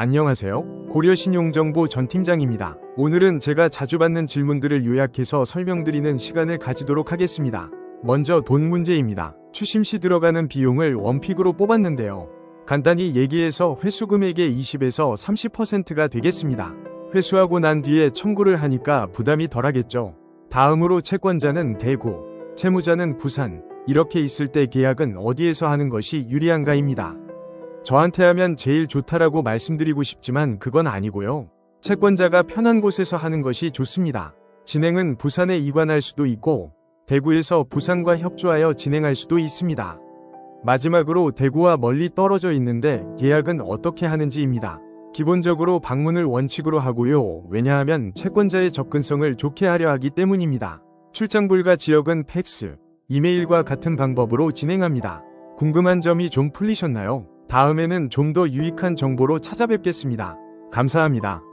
안녕하세요. 고려신용정보 전 팀장입니다. 오늘은 제가 자주 받는 질문들을 요약해서 설명드리는 시간을 가지도록 하겠습니다. 먼저 돈 문제입니다. 추심 시 들어가는 비용을 원픽으로 뽑았는데요. 간단히 얘기해서 회수 금액의 20에서 30%가 되겠습니다. 회수하고 난 뒤에 청구를 하니까 부담이 덜하겠죠. 다음으로 채권자는 대구, 채무자는 부산, 이렇게 있을 때 계약은 어디에서 하는 것이 유리한가입니다. 저한테 하면 제일 좋다라고 말씀드리고 싶지만 그건 아니고요. 채권자가 편한 곳에서 하는 것이 좋습니다. 진행은 부산에 이관할 수도 있고 대구에서 부산과 협조하여 진행할 수도 있습니다. 마지막으로 대구와 멀리 떨어져 있는데 계약은 어떻게 하는지입니다. 기본적으로 방문을 원칙으로 하고요. 왜냐하면 채권자의 접근성을 좋게 하려 하기 때문입니다. 출장 불가 지역은 팩스, 이메일과 같은 방법으로 진행합니다. 궁금한 점이 좀 풀리셨나요? 다음에는 좀 더 유익한 정보로 찾아뵙겠습니다. 감사합니다.